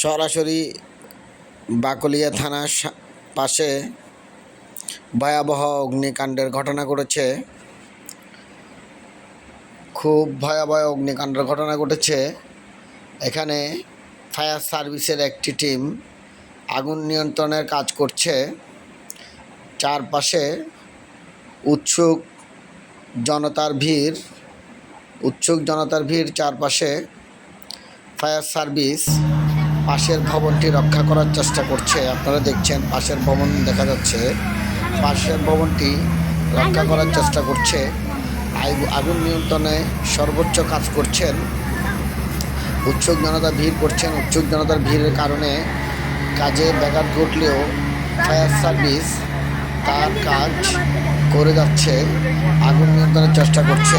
সরাসরি বাকলিয়া থানার পাশে ভয়াবহ অগ্নিকাণ্ডের ঘটনা ঘটেছে। খুব ভয়াবহ অগ্নিকাণ্ডের ঘটনা ঘটেছে। এখানে ফায়ার সার্ভিসের একটি টিম আগুন নিয়ন্ত্রণের কাজ করছে। চারপাশে উৎসুক জনতার ভিড়, উৎসুক জনতার ভিড় চারপাশে ফায়ার সার্ভিস পাশের ভবনটি রক্ষা করার চেষ্টা করছে। আপনারা দেখছেন পাশের ভবন দেখা যাচ্ছে। পাশের ভবনটি রক্ষা করার চেষ্টা করছে। আগুন নিয়ন্ত্রণে সর্বোচ্চ কাজ করছেন। উৎসুক জনতা ভিড় করছেন। উৎসুক জনতার ভিড়ের কারণে কাজে ব্যাঘাত ঘটলেও ফায়ার সার্ভিস তার কাজ করে যাচ্ছে। আগুন নিয়ন্ত্রণের চেষ্টা করছে।